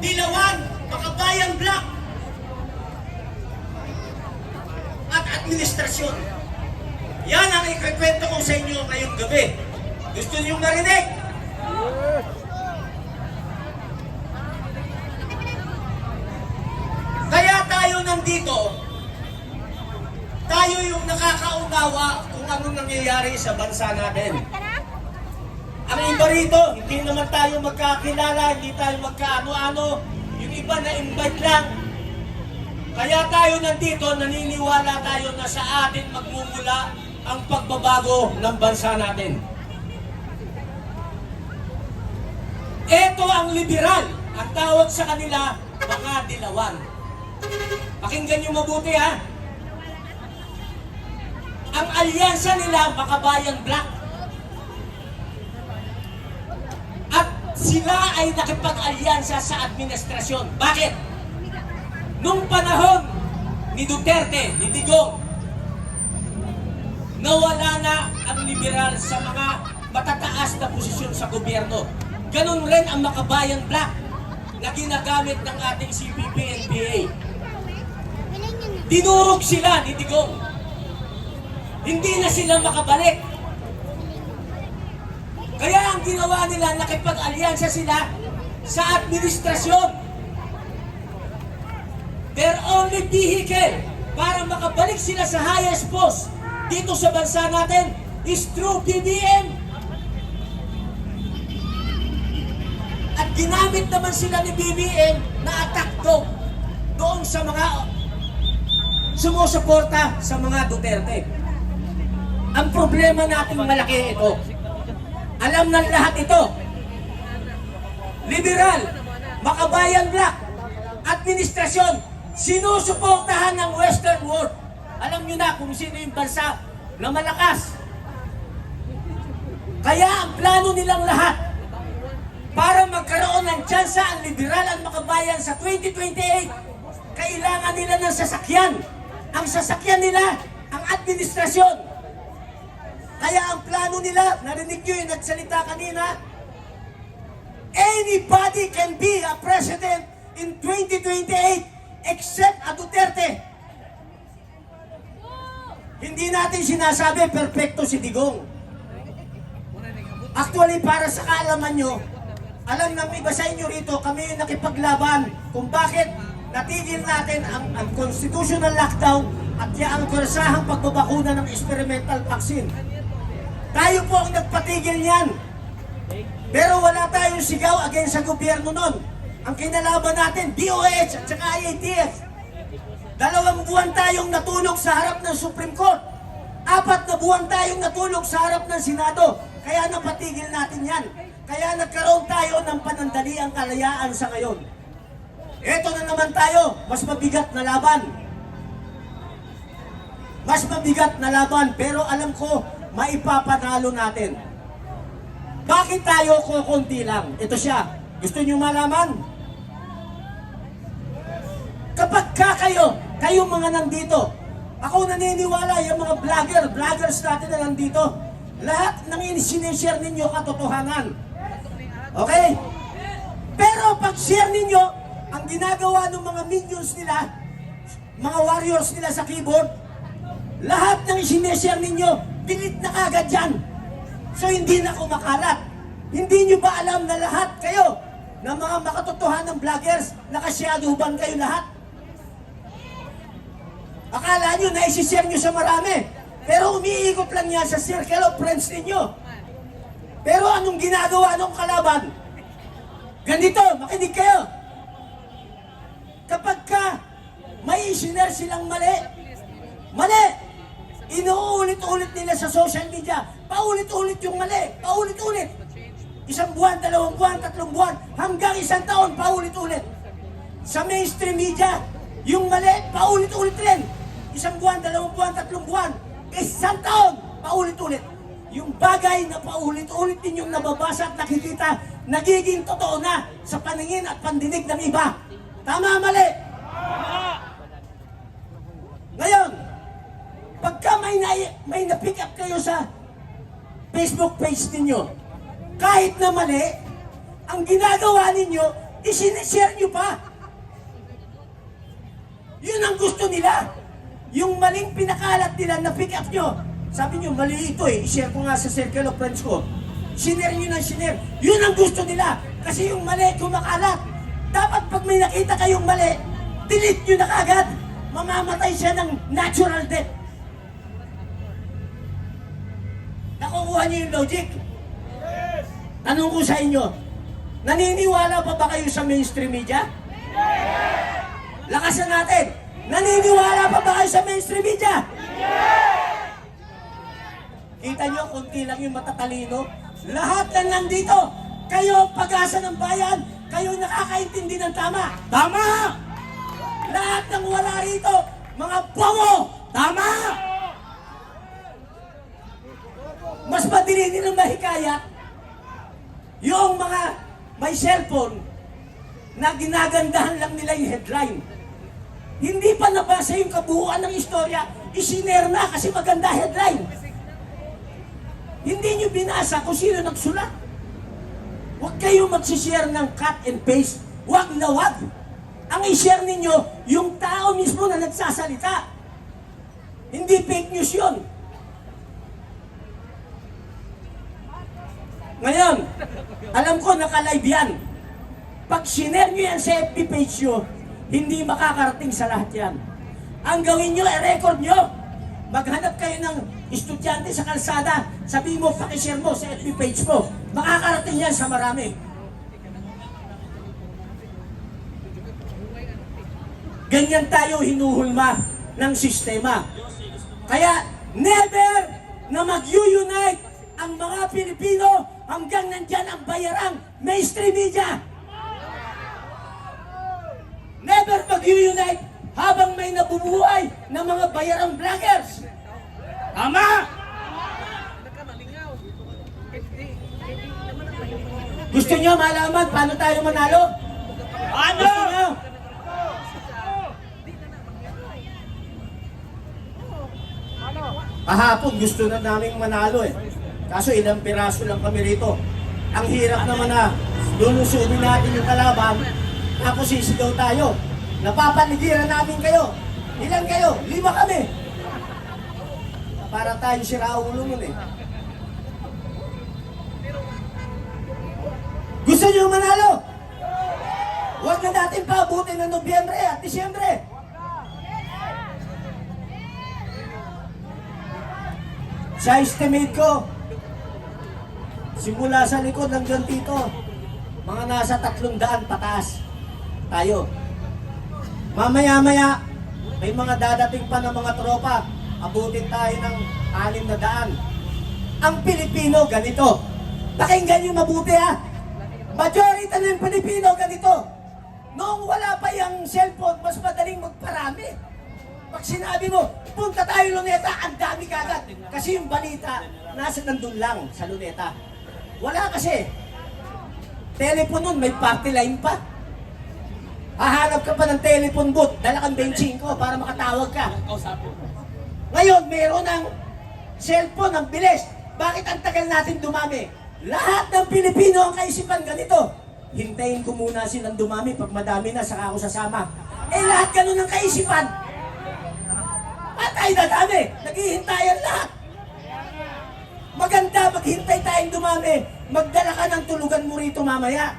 Dilawan, Makabayan Black, at administrasyon. Yan ang ikikwento ko sa inyo ngayong gabi. Gusto niyo marinig? Kaya tayo nandito, tayo yung nakakaunawa kung anong nangyayari sa bansa natin. Ang iba rito, hindi naman tayo magkakilala, hindi tayo magkaano-ano. Yung iba na invite lang. Kaya tayo nandito, naniniwala tayo na sa atin magmumula ang pagbabago ng bansa natin. Ito ang liberal. Ang tawag sa kanila, mga dilawan. Pakinggan nyo mabuti ha. Ang alyansa nila, Makabayan Black. Sila ay nakipag-alyansa sa administrasyon. Bakit? Nung panahon ni Duterte, ni Digong, nawala na ang liberal sa mga matataas na posisyon sa gobyerno. Ganun rin ang Makabayan Black na ginagamit ng ating CPP-NPA. Dinurog sila ni Digong. Hindi na sila makabalik. Kaya ang ginawa nila, nakipag-alyansa sila sa administrasyon. Their only vehicle para makabalik sila sa highest post dito sa bansa natin is through BBM. At ginamit naman sila ni BBM na attack dog doon sa mga sumusuporta sa mga Duterte. Ang problema natin malaki ito. Alam ng lahat ito. Liberal, Makabayan Black, administrasyon, sinusuportahan ng Western world. Alam nyo na kung sino yung bansa na malakas. Kaya ang plano nilang lahat para magkaroon ng tsansa ang liberal at makabayan sa 2028, kailangan nila ng sasakyan. Ang sasakyan nila, ang administrasyon. Kaya ang plano nila, narinig nyo yung nagsalita kanina, anybody can be a president in 2028 except a Duterte. Hindi natin sinasabi perfecto si Digong. Actually, para sa kaalaman nyo, alam ng iba sa inyo rito, kami yung nakipaglaban kung bakit natigil natin ang, ang constitutional lockdown at ang kursahang pagbabakuna ng experimental vaccine. Tayo po ang nagpatigil niyan. Pero wala tayong sigaw against sa gobyerno nun. Ang kinalaban natin, DOH at saka IATF. Dalawang buwan tayong natulog sa harap ng Supreme Court. Apat na buwan tayong natulog sa harap ng Senado. Kaya napatigil natin yan. Kaya nagkaroon tayo ng panandaliang kalayaan sa ngayon. Ito na naman tayo, mas mabigat na laban. Mas mabigat na laban, pero alam ko, maipapanalo natin. Bakit tayo kukunti lang? Ito siya. Gusto niyo malaman? Kapag ka kayo, kayo mga nandito, ako naniniwala yung mga vlogger, vloggers natin na nandito, lahat ng sinishare ninyo katotohanan. Okay? Pero pag share ninyo, ang ginagawa ng mga minions nila, mga warriors nila sa keyboard, lahat ng sinishare ninyo, delete na kagad dyan. So hindi na kumakalat. Hindi nyo ba alam na lahat kayo, na mga makatotohanan vloggers, nakasyaduban kayo lahat? Akala nyo na isi-share nyo sa marami. Pero umiikot lang yan sa circle of friends ninyo. Pero anong ginagawa ng kalaban? Ganito, makinig kayo. Kapag ka may isinare silang mali, mali, inuulit-ulit nila sa social media, paulit-ulit yung mali, paulit-ulit. Isang buwan, dalawang buwan, tatlong buwan, hanggang isang taon, paulit-ulit. Sa mainstream media, yung mali, paulit-ulit rin. Isang buwan, dalawang buwan, tatlong buwan, isang taon, paulit-ulit. Yung bagay na paulit-ulit ninyong nababasa at nakikita, nagiging totoo na sa paningin at pandinig ng iba. Tama, mali? Ngayon, pagka may, na, may na-pick up kayo sa Facebook page ninyo, kahit na mali, ang ginagawa ninyo, isinishare nyo pa. Yun ang gusto nila. Yung maling pinakalat nila na pick up nyo. Sabi nyo, mali ito eh. I-share ko nga sa circle of friends ko. Sinare nyo ng sinare. Yun ang gusto nila. Kasi yung mali kumakalat. Dapat pag may nakita kayong mali, delete nyo na kagad. Mamamatay siya ng natural death. Nakukuha niyo yung logic? Tanong ko sa inyo, naniniwala pa ba kayo sa mainstream media? Lakasan natin. Naniniwala pa ba kayo sa mainstream media? Kita nyo, konti lang yung matatalino. Lahat na nandito, kayo pag-asa ng bayan, kayo nakakaintindi ng tama. Tama! Lahat ng wala rito, mga bongo, tama! Mas madali nilang mahikayat yung mga may cellphone na ginagandahan lang nila yung headline. Hindi pa nabasa yung kabuuan ng istorya, isiner na kasi maganda headline. Hindi nyo binasa kung sino nagsulat. Huwag kayo magsishare ng cut and paste. Huwag na huwag. Ang i-share ninyo, yung tao mismo na nagsasalita. Hindi fake news yun. Ngayon, alam ko naka-live yan. Pag sinare nyo yan sa FB page nyo, hindi makakarating sa lahat yan. Ang gawin nyo, i-record nyo. Maghanap kayo ng estudyante sa kalsada, sabi mo, pakishare mo sa FB page mo. Makakarating yan sa marami. Ganyan tayo hinuhulma ng sistema. Kaya never na mag-unite ang mga Pilipino hanggang nandyan ang bayarang mainstream media. Never mag-unite habang may nabubuhay ng mga bayarang vloggers. Tama! Gusto nyo malaman paano tayo manalo? Ano? Kahapon gusto na naming manalo eh. Kaso ilang piraso lang kami rito. Ang hirap naman na lulusunin natin yung kalaban, tapos sisigaw tayo. Napapaligiran namin kayo. Ilan kayo? Lima kami. Para tayo si Raulo nun eh. Gusto nyo manalo? Huwag na natin paabutin ng Nobyembre at Disyembre. Sa estimate ko, simula sa likod hanggang dito, mga nasa tatlong daan pataas tayo. Mamaya-maya, may mga dadating pa ng mga tropa, abutin tayo ng anim na daan. Ang Pilipino, ganito. Pakinggan nyo mabuti ha. Majority ng Pilipino, ganito. Noong wala pa yung cellphone, mas madaling magparami. Pag sinabi mo, punta tayo Luneta, ang dami kagad. Kasi yung balita, nasa nandun lang sa Luneta. Wala kasi. Telephone nun, may party line pa. Hahanap ka pa ng telephone booth, dala kang benching ko para makatawag ka. Ngayon, meron ng cellphone, ang bilis. Bakit ang tagal natin dumami? Lahat ng Pilipino ang kaisipan ganito. Hintayin ko muna silang dumami pag madami na, saka ako sasama. Eh lahat ganun ang kaisipan. Patay na dami. Naghihintayan lahat. Maganda maghintay tayong dumami. Magdala ka ng tulugan mo rito mamaya.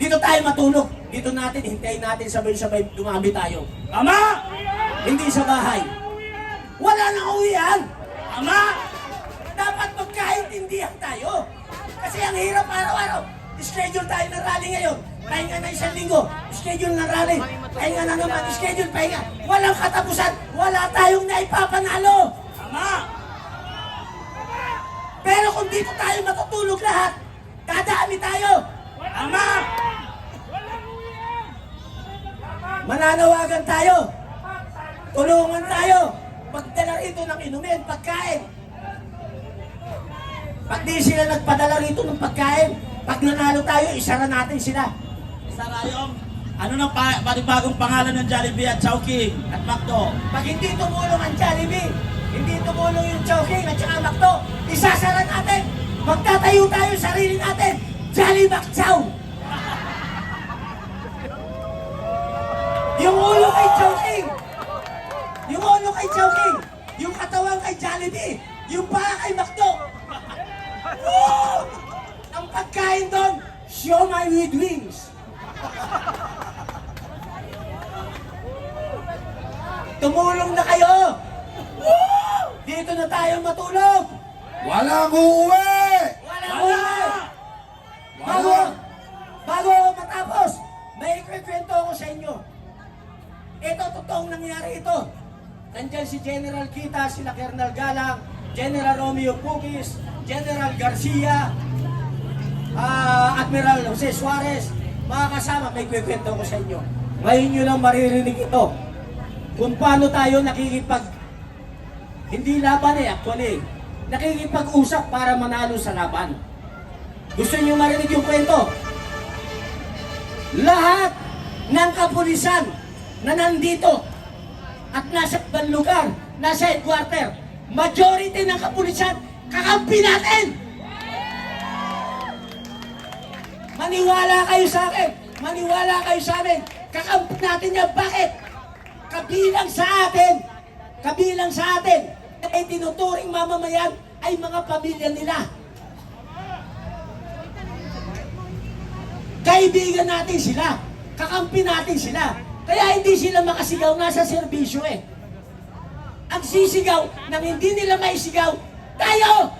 Dito tayo matulog. Dito natin, hintayin natin sabay-sabay dumami tayo. Tama! Hindi sa bahay. Wala nang uwian. Tama! Dapat magkaintindihan tayo. Kasi ang hirap araw-araw. Schedule tayo ng rally ngayon. Pahinga na isang linggo. Schedule ng rally. Pahinga na naman. Schedule, pahinga. Walang katapusan. Wala tayong naipapanalo. Tama! Pero kung dito tayo matutulog lahat, dadami tayo. Tama! Mananawagan tayo. Tulungan tayo. Magdala rito ng inumin, pagkain. Pag di sila nagpadala rito ng pagkain, pag nanalo tayo, isara natin sila. Sa Rayong, ano nang pa panibagong pangalan ng Jollibee at Chowking at McDo? Pag hindi tumulong ang Jollibee, hindi tumulong yung Chowking at natin. Magtatayo tayo sarili natin. Jolly Mac Chow. ulo kay Chowking! Yung ulo kay Chowking! Yung katawan kay Jollibee! Yung paa kay Macdo! Woo! Ang pagkain doon, siomay with wings! Tumulong na kayo! Woo! Dito na tayo matulog! Walang uuwi! Sa inyo. Ito, totoong nangyari ito. Nandyan si General Kita, sila Colonel Galang, General Romeo Pugis, General Garcia, ah, Admiral Jose Suarez, mga kasama, may ikikwento ko sa inyo. Ngayon nyo lang maririnig ito. Kung paano tayo nakikipag, hindi laban eh, actually, nakikipag-usap para manalo sa laban. Gusto niyo marinig yung kwento? Lahat ng kapulisan na nandito at nasa ibang lugar, nasa headquarter, majority ng kapulisan, kakampi natin! Maniwala kayo sa akin! Maniwala kayo sa amin! Kakampi natin yan! Bakit? Kabilang sa atin! Kabilang sa atin! Ay tinuturing mamamayan ay mga pamilya nila. Kaibigan natin sila. Kakampi natin sila. Kaya hindi sila makasigaw nasa serbisyo eh. Ang sisigaw nang hindi nila maisigaw, tayo!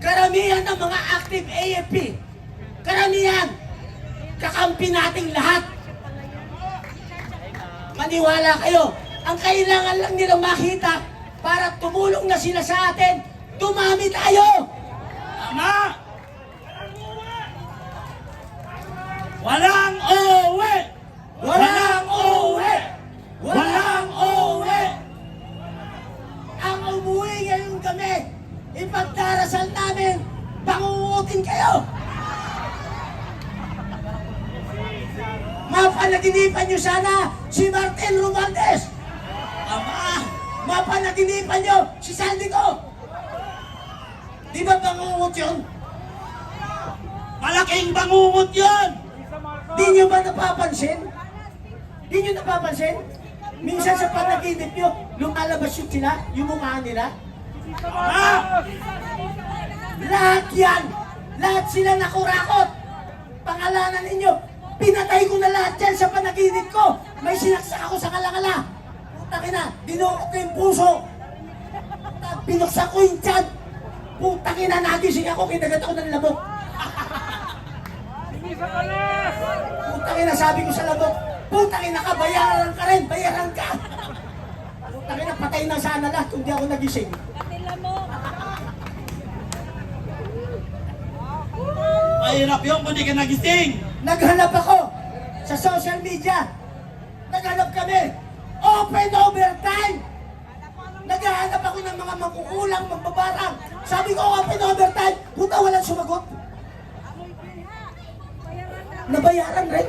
Karamihan ng mga active AFP, karamihan, kakampi nating lahat. Maniwala kayo, ang kailangan lang nila makita para tumulong na sila sa atin, dumami tayo! Tama! Walang uuwi! Walang uuwi! Walang uuwi! Ang umuwi ngayong gabi, ipagdarasal namin, pangungutin kayo! Mapanaginipan nyo sana si Martin Romualdez! Tama! Mapanaginipan nyo si Saldico! Di ba pangungut yun? Malaking bangungot yun! Di nyo ba napapansin? Di nyo napapansin? Minsan sa panaginip nyo, lumalabas yung sila, yung mukha nila. Tama! Lahat yan! Lahat sila nakurakot! Pangalanan ninyo! Pinatay ko na lahat yan sa panaginip ko! May sinaksak ako sa kalangala! Putang ina, dinukot ko yung puso! Puta, Binuksan ko yung tiyan! Putang ina, nagising ako, kinagat ako ng labok! Putang ina, sabi ko sa labok, Putang ina ka, bayaran ka rin, bayaran ka! Putang ina, patay na sana lahat kung di ako nagising. Mahirap yun kung di ka nagising! Naghanap ako sa social media. Naghanap kami. Open overtime. Naghahanap ako ng mga makukulang, magbabarang. Sabi ko, open overtime. Puta, walang sumagot. Nabayaran rin.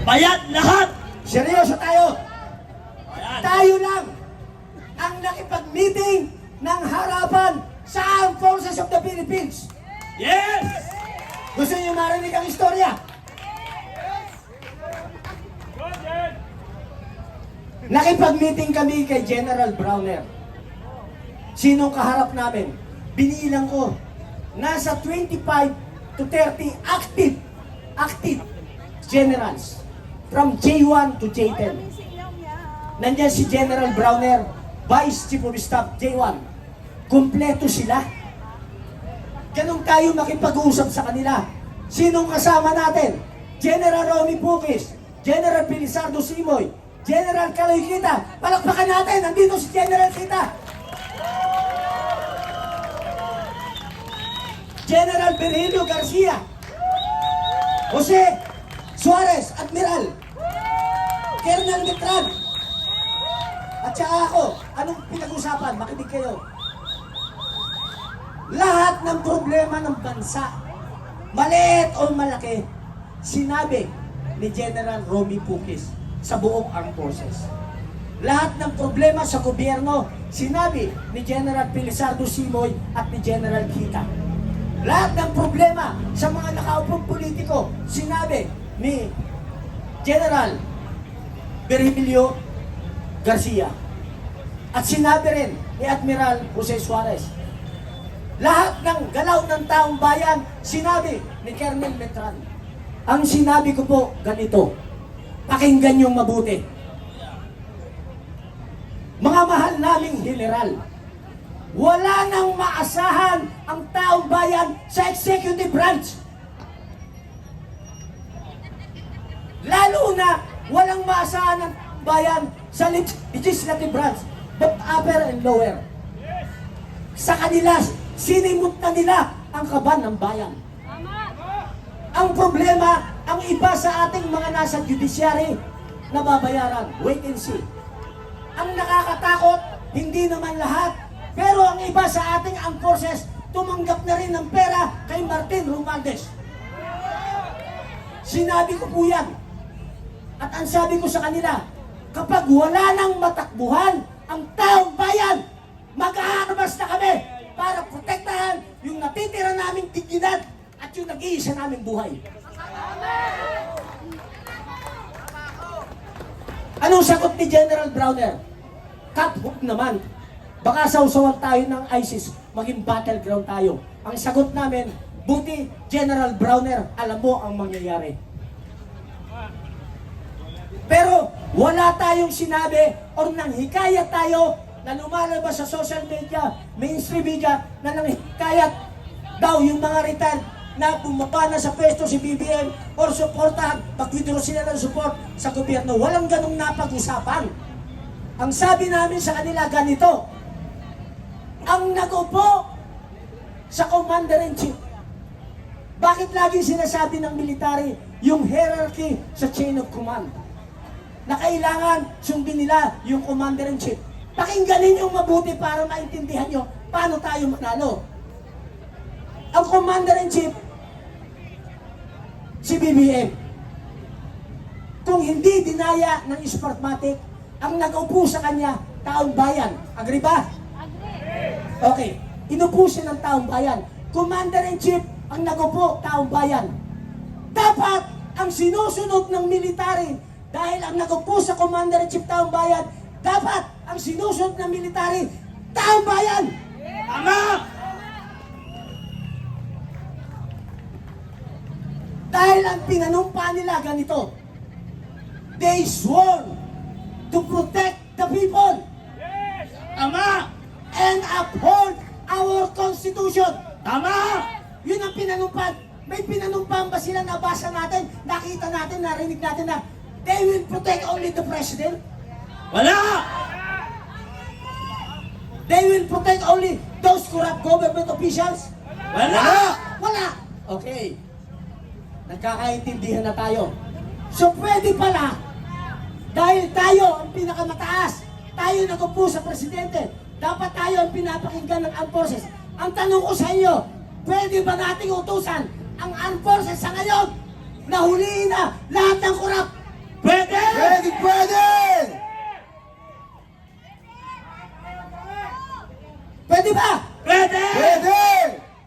Bayad lahat! Seryoso tayo. Ayan. Tayo lang ang nakipag-meeting ng harapan sa Armed Forces of the Philippines. Yes! Gusto niyo marinig ang istorya? Nakipag-meeting kami kay General Browner. Sinong kaharap namin? Binilang ko. Nasa 25 to 30 active, active generals. From J1 to J10. Nandiyan si General Browner, Vice Chief of Staff, J1. Kompleto sila. Ganun tayo makipag-usap sa kanila. Sinong kasama natin? General Romy Pukis, General Pilisardo Simoy, General Kaloy Kita. Palakpakan natin, nandito si General Kita. General Virgilio Garcia, Jose Suarez, Admiral, Colonel Mitran, at saka ako, anong pinag-usapan? Makinig kayo. Lahat ng problema ng bansa, maliit o malaki, sinabi ni General Romy Pukis sa buong armed forces. Lahat ng problema sa gobyerno, sinabi ni General Pilisardo Simoy at ni General Kita. Lahat ng problema sa mga nakaupong politiko, sinabi ni General Virgilio Garcia. At sinabi rin ni Admiral Jose Suarez. Lahat ng galaw ng taong bayan, sinabi ni Colonel Metran. Ang sinabi ko po, ganito. Pakinggan niyong mabuti. Mga mahal naming general, wala nang maasahan ang taong bayan sa executive branch. Lalo na walang maasahan ng bayan sa leg- legislative branch, both upper and lower. Sa kanila, sinimot na nila ang kaban ng bayan. Ang problema, ang iba sa ating mga nasa judiciary, nababayaran. Wait and see. Ang nakakatakot, hindi naman lahat. Pero ang iba sa ating armed forces, tumanggap na rin ng pera kay Martin Romualdez. Sinabi ko po yan. At ang sabi ko sa kanila, kapag wala nang matakbuhan ang taong bayan, mag-aarmas na kami para protektahan yung natitira naming dignidad at yung nag-iisa naming buhay. Anong sagot ni General Browner? Cut hook naman. Baka sausawan tayo ng ISIS, maging battleground tayo. Ang sagot namin, buti General Browner, alam mo ang mangyayari. Pero wala tayong sinabi o nanghikayat tayo na lumalabas sa social media, mainstream media, na nanghikayat daw yung mga retired na bumaba na sa pwesto si BBM or supportahan, pag-withdraw sila ng support sa gobyerno. Walang ganong napag-usapan. Ang sabi namin sa kanila ganito, ang nagupo sa Commander-in-Chief. Bakit laging sinasabi ng military yung hierarchy sa chain of command? Na kailangan sundin nila yung Commander-in-Chief. Pakinggan ninyong mabuti para maintindihan nyo paano tayo manalo. Ang Commander-in-Chief, si BBM. Kung hindi dinaya ng Spartmatic, ang nag-upo sa kanya, taong bayan. Agree ba? Okay. Inupo siya ng taong bayan. Commander-in-Chief ang nagupo, taong bayan. Dapat ang sinusunod ng military, dahil ang nagupo sa Commander-in-Chief taong bayan, dapat ang sinusunod ng military, taong bayan! Tama! Dahil ang pinanumpa nila ganito, they sworn to protect the people Tama! And uphold our Constitution. Tama! Yun ang pinanumpan. May pinanumpan ba sila nabasa natin, nakita natin, narinig natin na they will protect only the president? Wala! They will protect only those corrupt government officials? Wala! Wala! Okay. Nagkakaintindihan na tayo. So pwede pala, dahil tayo ang pinakamataas, tayo nagupo sa presidente, dapat tayo ang pinapakinggan ng armed forces. Ang tanong ko sa inyo, pwede ba nating utusan ang armed forces sa ngayon na huliin na lahat ng corrupt? Pwede! Pwede, pwede! Pwede ba? Pwede! Pwede!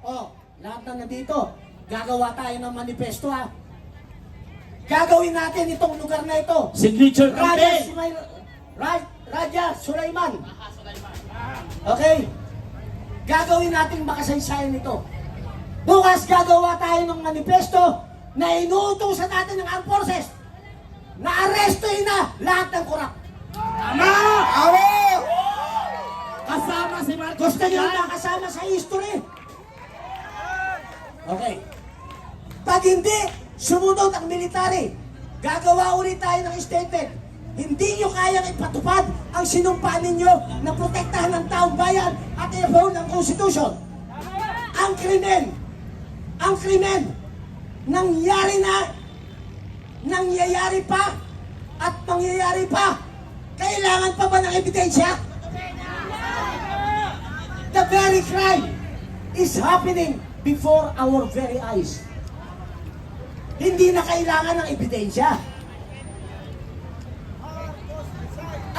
Oh, lahat na nandito, gagawa tayo ng manifesto ha. Gagawin natin itong lugar na ito. Signature Raja campaign! Sulaiman. Ra- Raja Sulaiman. Okay? Gagawin natin makasaysayan ito. Bukas gagawa tayo ng manifesto na inuutosan natin ng armed forces na arestuhin na lahat ng korap. Tama! Tama! Kasama si Marcos Gusto nyo makasama sa history? Okay. Pag hindi, sumunod ang military. Gagawa ulit tayo ng statement. Hindi nyo kayang ipatupad ang sinumpaan ninyo na protektahan ng taong bayan at i-uphold ang Constitution. Ang krimen, ang krimen, nangyari na, nangyayari pa, at mangyayari pa. Kailangan pa ba ng ebidensya? The very crime is happening before our very eyes. Hindi na kailangan ng ebidensya.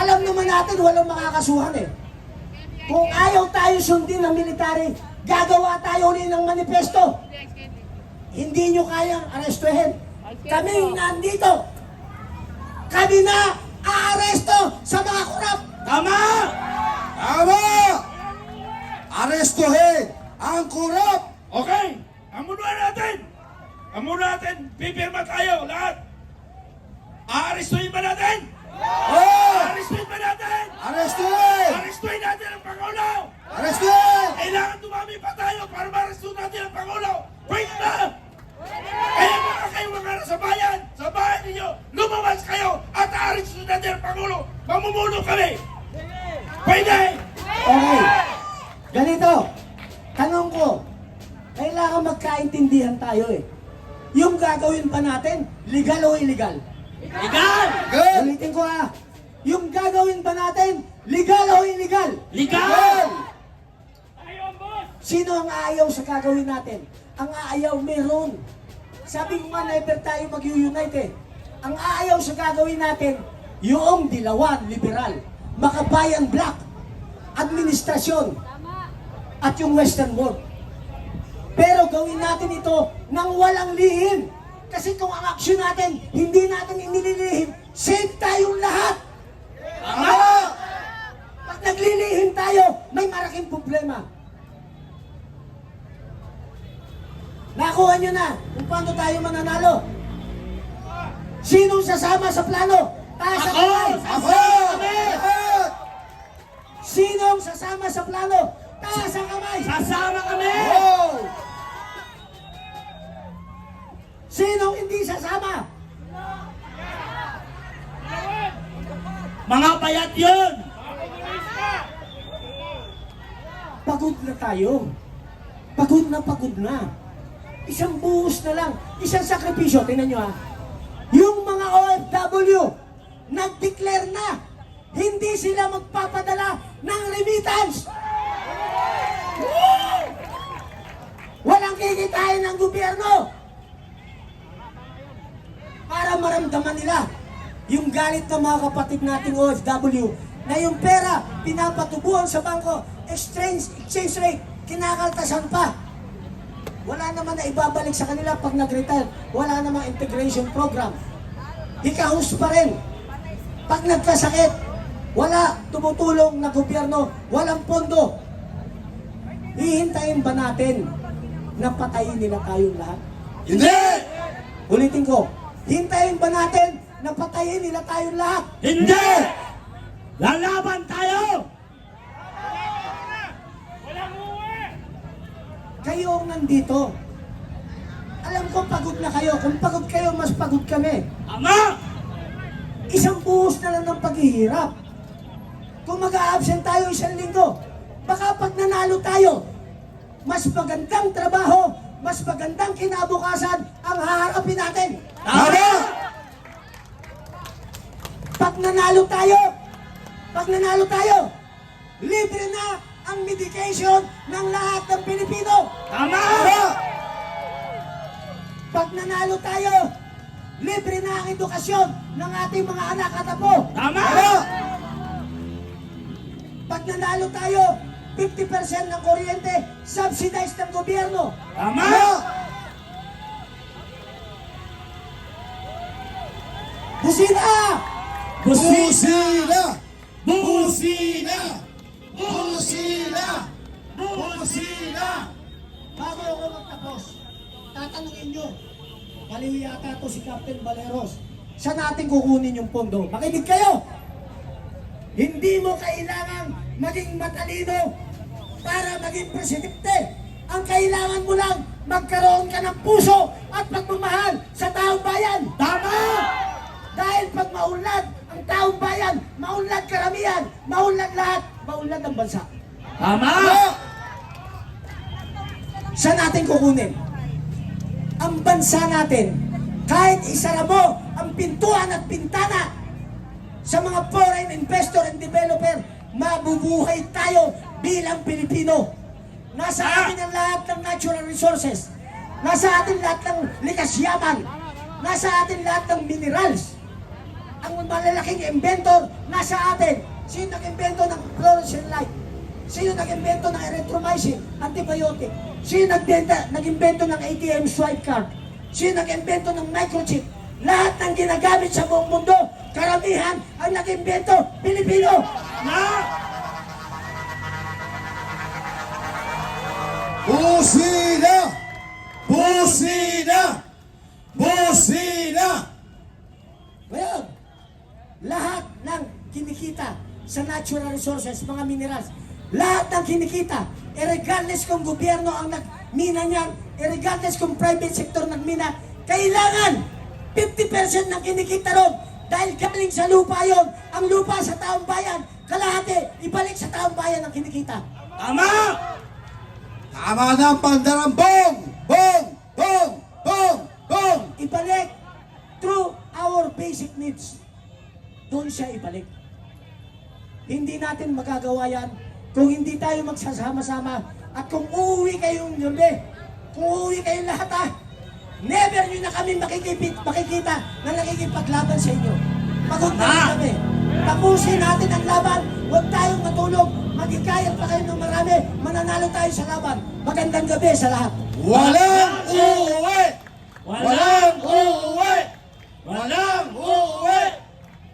Alam naman natin walang makakasuhan eh. Kung ayaw tayo sundin ng military, Gagawa tayo rin ng manifesto. Hindi nyo kayang arestuhin. Kami nandito. Kami na aaresto sa mga kurap. Tama! Tama! Arestuhin ang kurap! Okay, amunuan natin! Amunuan natin! Pipirma tayo lahat! Aarestuhin ba natin? Oh! Aarestuhin ba natin? Arestuhin! Aarestuhin natin ang Pangulo! Arestuhin! Kailangan dumami pa tayo para ma-arrestuhin natin ang Pangulo! Pwede ba? Kaya mga kayo mga nasa bayan, sa bahay ninyo, lumabas kayo at aarestuhin natin ang Pangulo! Mamumuno kami! Pwede! Okay. Ganito. Tanong ko. Kailangan magkaintindihan tayo eh. Yung gagawin pa natin, legal o illegal? Legal! Good! Ulitin ko ah. Yung gagawin ba natin, legal o illegal? Legal! Sino ang aayaw sa gagawin natin? Ang aayaw meron. Sabi ko nga, never tayo mag-unite eh. Ang aayaw sa gagawin natin, yung dilawan, liberal, makabayan black, administrasyon, at yung western world. Pero gawin natin ito nang walang lihim. Kasi kung ang aksyon natin, hindi natin inililihim, save tayong lahat. Tama! Pag naglilihim tayo, may malaking problema. Nakuha nyo na kung paano tayo mananalo. Sinong sasama sa plano? Taas Ako! Ako! Lahat! Sinong sasama sa plano? Taas ang kamay. Sasama kami! Oh! Sinong hindi sasama? Mga payat yun! Pagod na tayo. Pagod na pagod na. Isang buhos na lang. Isang sakripisyo. Tingnan nyo ha. Yung mga OFW, nag-declare na, hindi sila magpapadala ng remittance. Walang kikitain ng gobyerno. Maramdaman nila yung galit ng mga kapatid nating OFW na yung pera pinapatubuhan sa bangko, exchange, exchange rate, kinakaltasan pa. Wala naman na ibabalik sa kanila pag nag-retire. Wala namang integration program. Hikahus pa rin. Pag nagkasakit, wala tumutulong na gobyerno, walang pondo. Hihintayin ba natin na patayin nila tayong lahat? Hindi! Ulitin ko, hintayin ba natin na patayin nila tayong lahat? Hindi! Lalaban tayo! Kayo ang nandito. Alam ko pagod na kayo. Kung pagod kayo, mas pagod kami. Tama! Isang buhos na lang ng paghihirap. Kung mag-a-absent tayo isang linggo, baka pag nanalo tayo, mas magandang trabaho, mas magandang kinabukasan ang haharapin natin. Tama! Pag nanalo tayo, pag nanalo tayo, libre na ang medication ng lahat ng Pilipino. Tama! Pag nanalo tayo, libre na ang edukasyon ng ating mga anak at apo. Tama! Pag nanalo tayo, 50% ng kuryente subsidized ng gobyerno. Tama! Busina! Busina! Busina! Busina! Busina! Busina! Bago ako magtapos, tatanungin nyo, mali yata to si Captain Valeros. Saan natin kukunin yung pondo? Makinig kayo! Hindi mo kailangan maging matalino para maging presidente. Ang kailangan mo lang, magkaroon ka ng puso at pagmamahal sa taong bayan. Tama! Dahil pag maunlad ang taong bayan, maunlad karamihan, maunlad lahat, maunlad ang bansa. Tama! Saan natin kukunin? Ang bansa natin, kahit isara mo ang pintuan at pintana sa mga foreign investor and developer, mabubuhay tayo bilang Pilipino. Nasa atin ang lahat ng natural resources. Nasa atin lahat ng likas yaman. Nasa atin lahat ng minerals. Ang malalaking inventor, nasa atin. Sino nag-invento ng fluorescent light? Sino nag-invento ng erythromycin, antibiotic? Sino nagbenta, nag-invento ng ATM swipe card? Sino nag-invento ng microchip? Lahat ng ginagamit sa buong mundo, karamihan ang nag-invento, Pilipino. Na! Busina! Busina! Busina! Ngayon, lahat ng kinikita sa natural resources, mga minerals, lahat ng kinikita, regardless kung gobyerno ang nagmina niyan, regardless kung private sector nagmina, kailangan 50% ng kinikita ron dahil galing sa lupa yon, ang lupa sa taong bayan, kalahati, ibalik sa taong bayan ang kinikita. Tama! Tama na ang pandarambong! Bong! Bong! Bong! Bong! Ibalik through our basic needs. Doon siya ibalik. Hindi natin magagawa yan kung hindi tayo magsasama-sama at kung uuwi kayong gabi, kung uuwi kayong lahat ah, never nyo na kami makikipit, makikita na nakikipaglaban sa inyo. Pagod na kami. Tapusin natin ang laban, huwag tayong matulog, magikayat pa kayo ng marami, mananalo tayo sa laban. Magandang gabi sa lahat. Walang uuwi! Walang uuwi! Walang uuwi!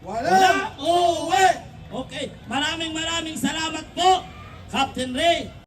Walang uuwi! Okay, maraming maraming salamat po, Captain Ray.